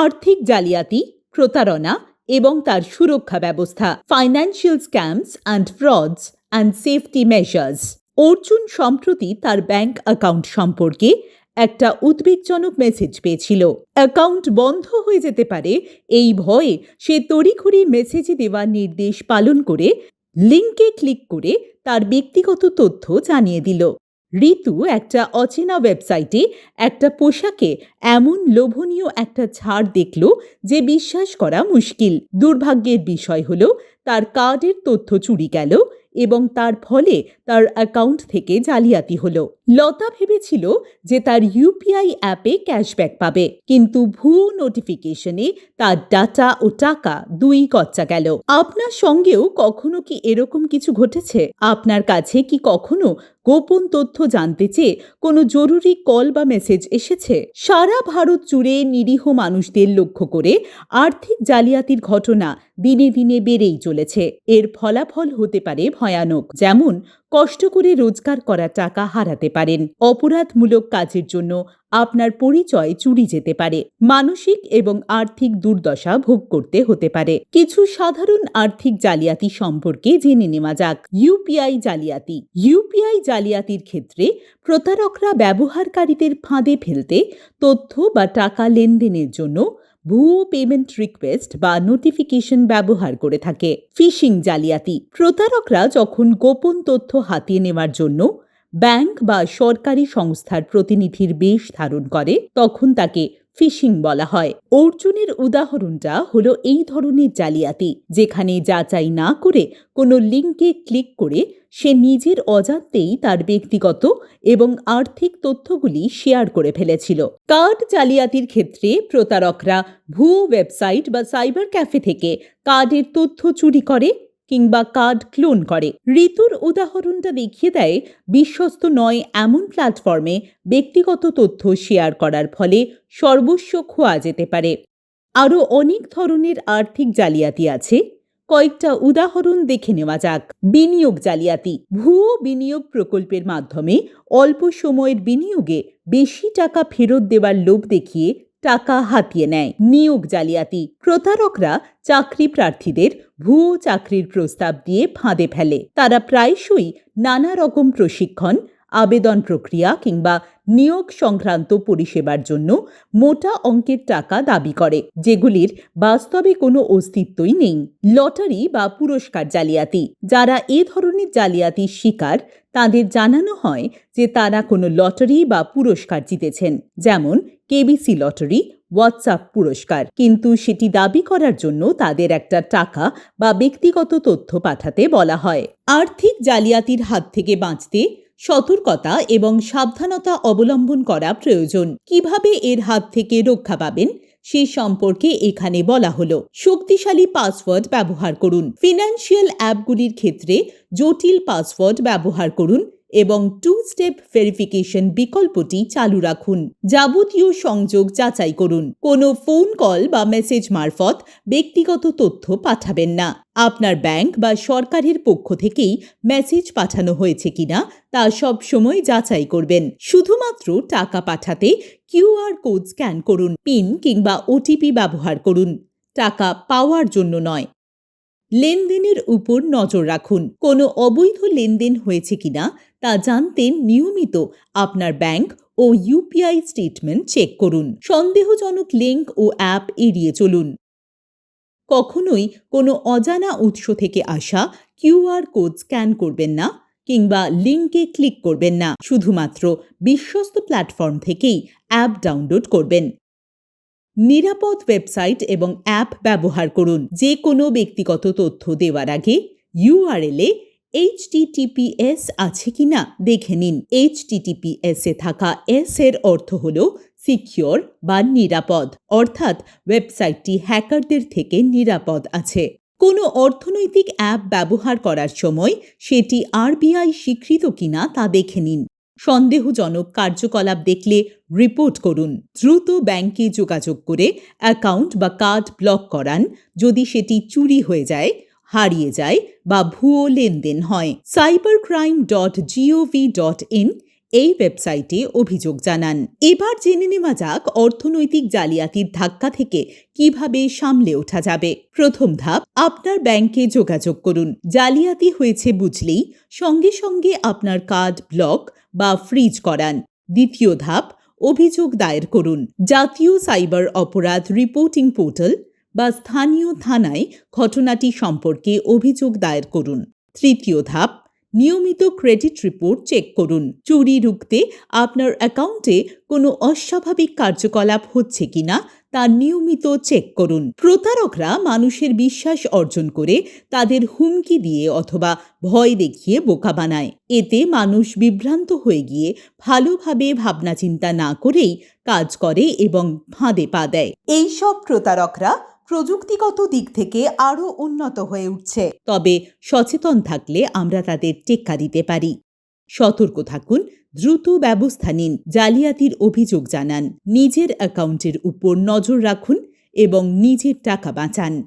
আর্থিক জালিয়াতি, প্রতারণা এবং তার সুরক্ষা ব্যবস্থা financial scams and frauds and safety measures Arjun সম্প্রতি তার ব্যাংক অ্যাকাউন্ট সম্পর্কে একটা উদ্বেগজনক মেসেজ পেয়েছিল। অ্যাকাউন্ট বন্ধ হয়ে যেতে পারে এই ভয়ে সে তড়িঘড়ি মেসেজে দেওয়া নির্দেশ পালন করে লিঙ্কে ক্লিক করে তার ব্যক্তিগত তথ্য জানিয়ে দিল। ঋতু একটা অচেনা ওয়েবসাইটে একটা পোশাকে এমন লোভনীয় একটা ছাড় দেখল যে বিশ্বাস করা মুশকিল। দুর্ভাগ্যের বিষয় হলো তার কার্ডের তথ্য চুরি গেল এবং তার ফলে তার অ্যাকাউন্ট থেকে জালিয়াতি হলো। লতা ভেবেছিল যে তার ইউপিআই অ্যাপে ক্যাশব্যাক পাবে, কিন্তু ভুয়ো নোটিফিকেশনে তার ডাটা ও টাকা দুই কচ্চা গেল। আপনার সঙ্গেও কখনো কি এরকম কিছু ঘটেছে? আপনার কাছে কি কখনো গোপন তথ্য জানতে চেয়ে কোনো জরুরি কল বা মেসেজ এসেছে? সারা ভারত জুড়ে নিরীহ মানুষদের লক্ষ্য করে আর্থিক জালিয়াতির ঘটনা দিনে দিনে বেড়েই চলেছে। এর ফলাফল হতে পারে ভয়ানক, যেমন কষ্ট করে রোজগার করা টাকা হারাতে পারেন। অপরাধমূলক কাজের জন্য আপনার পরিচয় চুরি যেতে পারে। মানসিক এবং আর্থিক দুর্দশা ভোগ করতে হতে পারে। কিছু সাধারণ আর্থিক জালিয়াতি সম্পর্কে জেনে নেওয়া যাক। ইউপিআই জালিয়াতি। ইউপিআই জালিয়াতির ক্ষেত্রে প্রতারকরা ব্যবহারকারীদের ফাঁদে ফেলতে তথ্য বা টাকা লেনদেনের জন্য ভুয়ো পেমেন্ট রিকোয়েস্ট বা নোটিফিকেশন ব্যবহার করে থাকে। ফিশিং জালিয়াতি। প্রতারকরা যখন গোপন তথ্য হাতিয়ে নেওয়ার জন্য ব্যাংক বা সরকারি সংস্থার প্রতিনিধির বেশ ধারণ করে, তখন তাকে ফিশিং বলা হয়। অর্জুনের উদাহরণটা হলো এই ধরনের জালিয়াতি, যেখানে যাচাই না করে কোনো লিঙ্কে ক্লিক করে সে নিজের অজান্তেই তার ব্যক্তিগত এবং আর্থিক তথ্যগুলি শেয়ার করে ফেলেছিল। কার্ড জালিয়াতির ক্ষেত্রে প্রতারকরা ভুয়ো ওয়েবসাইট বা সাইবার ক্যাফে থেকে কার্ডের তথ্য চুরি করে কিংবা কার্ড ক্লোন করে। ঋতুর উদাহরণটা দেখিয়ে দেয়, বিশ্বস্ত নয় এমন প্ল্যাটফর্মে ব্যক্তিগত তথ্য শেয়ার করার ফলে সর্বস্ব খোয়া যেতে পারে। আরও অনেক ধরনের আর্থিক জালিয়াতি আছে। কয়েকটা উদাহরণ দেখে নেওয়া যাক। বিনিয়োগ জালিয়াতি। ভুয়ো বিনিয়োগ প্রকল্পের মাধ্যমে অল্প সময়ের বিনিয়োগে বেশি টাকা ফেরত দেওয়ার লোভ দেখিয়ে টাকা হাতিয়ে নেয়। নিয়োগ জালিয়াতি। প্রতারকরা চাকরি প্রার্থীদের ভুয়ো চাকরির প্রস্তাব দিয়ে ফাঁদে ফেলে। তারা প্রায়শই নানা রকম প্রশিক্ষণ আবেদন প্রক্রিয়া কিংবা নিয়োগ সংক্রান্ত পরিষেবার জন্য মোটা অঙ্কের টাকা দাবি করে, যেগুলির বাস্তবে কোনো অস্তিত্বই নেই। লটারি বা পুরস্কার জালিয়াতি, যারা এ ধরনের জালিয়াতির শিকার, তাদের জানানো হয় যে তারা কোনো লটারি বা পুরস্কার জিতেছেন, যেমন কেবিসি লটারি হোয়াটসঅ্যাপ পুরস্কার। কিন্তু সেটি দাবি করার জন্য তাদের একটা টাকা বা ব্যক্তিগত তথ্য পাঠাতে বলা হয়। আর্থিক জালিয়াতির হাত থেকে বাঁচতে সতর্কতা এবং সাবধানতা অবলম্বন করা প্রয়োজন। কীভাবে এর হাত থেকে রক্ষা পাবেন? সে সম্পর্কে এখানে বলা হলো। শক্তিশালী পাসওয়ার্ড ব্যবহার করুন। ফিনান্সিয়াল অ্যাপগুলির ক্ষেত্রে জটিল পাসওয়ার্ড ব্যবহার করুন। এবং টু স্টেপ ভেরিফিকেশন বিকল্পটি চালু রাখুন। যাবতীয় সংযোগ যাচাই করুন। কোনো ফোন কল বা মেসেজ মারফত ব্যক্তিগত তথ্য পাঠাবেন না। আপনার ব্যাংক বা সরকারের পক্ষ থেকেই মেসেজ পাঠানো হয়েছে কিনা তা সব সময় যাচাই করবেন। শুধুমাত্র টাকা পাঠাতে কিউআর কোড স্ক্যান করুন পিন কিংবা ওটিপি ব্যবহার করুন। টাকা পাওয়ার জন্য নয়। লেনদেনের উপর নজর রাখুন। কোনো অবৈধ লেনদেন হয়েছে কিনা তা জানতে নিয়মিত আপনার ব্যাংক ও ইউপিআই স্টেটমেন্ট চেক করুন। সন্দেহজনক লিঙ্ক ও অ্যাপ এড়িয়ে চলুন। কখনোই কোনো অজানা উৎস থেকে আসা কিউআর কোড স্ক্যান করবেন না কিংবা লিঙ্কে ক্লিক করবেন না। শুধুমাত্র বিশ্বস্ত প্ল্যাটফর্ম থেকেই অ্যাপ ডাউনলোড করবেন। নিরাপদ ওয়েবসাইট এবং অ্যাপ ব্যবহার করুন। যে কোনো ব্যক্তিগত তথ্য দেওয়ার আগে ইউআরএলে এইচটিটিপিএস আছে কিনা দেখে নিন। এইচটিটিপিএস এ থাকা এস এর অর্থ হল সিকিওর বা নিরাপদ। অর্থাৎ ওয়েবসাইটটি হ্যাকারদের থেকে নিরাপদ আছে। কোনো অর্থনৈতিক অ্যাপ ব্যবহার করার সময় সেটি আরবিআই স্বীকৃত কিনা তা দেখে নিন। সন্দেহজনক কার্যকলাপ দেখলে রিপোর্ট করুন। দ্রুত ব্যাংকে যোগাযোগ করে অ্যাকাউন্ট বা কার্ড ব্লক করান। যদি সেটি চুরি হয়ে যায় হারিয়ে যায় বা ভুয়ো লেনদেন হয়। Cyber crime dot GOV dot in এই ওয়েবসাইটে অভিযোগ জানান। এবার জেনে নেওয়া যাক অর্থনৈতিক জালিয়াতির ধাক্কা থেকে কীভাবে সামলে ওঠা যাবে। প্রথম ধাপ, আপনার ব্যাংকে যোগাযোগ করুন। জালিয়াতি হয়েছে বুঝলেই সঙ্গে সঙ্গে আপনার কার্ড ব্লক বা ফ্রিজ করান। দ্বিতীয় ধাপ, অভিযোগ দায়ের করুন। জাতীয় সাইবার অপরাধ রিপোর্টিং পোর্টাল বা স্থানীয় থানায় ঘটনাটি সম্পর্কে অভিযোগ দায়ের করুন। তৃতীয় ধাপ, নিয়মিত ক্রেডিট রিপোর্ট চেক করুন। চুরি রুখতে আপনার অ্যাকাউন্টে কোনো অস্বাভাবিক কার্যকলাপ হচ্ছে কিনা তা নিয়মিত চেক করুন। প্রতারকরা মানুষের বিশ্বাস অর্জন করে তাদের হুমকি দিয়ে অথবা ভয় দেখিয়ে বোকা বানায়। এতে মানুষ বিভ্রান্ত হয়ে গিয়ে ভালোভাবে ভাবনা চিন্তা না করেই কাজ করে এবং ফাঁদে পা দেয়। এইসব প্রতারকরা প্রযুক্তিগত দিক থেকে আরও উন্নত হয়ে উঠছে। তবে সচেতন থাকলে আমরা তাদের টেক্কা দিতে পারি। সতর্ক থাকুন, দ্রুত ব্যবস্থা নিন, জালিয়াতির অভিযোগ জানান, নিজের অ্যাকাউন্টের উপর নজর রাখুন এবং নিজের টাকা বাঁচান।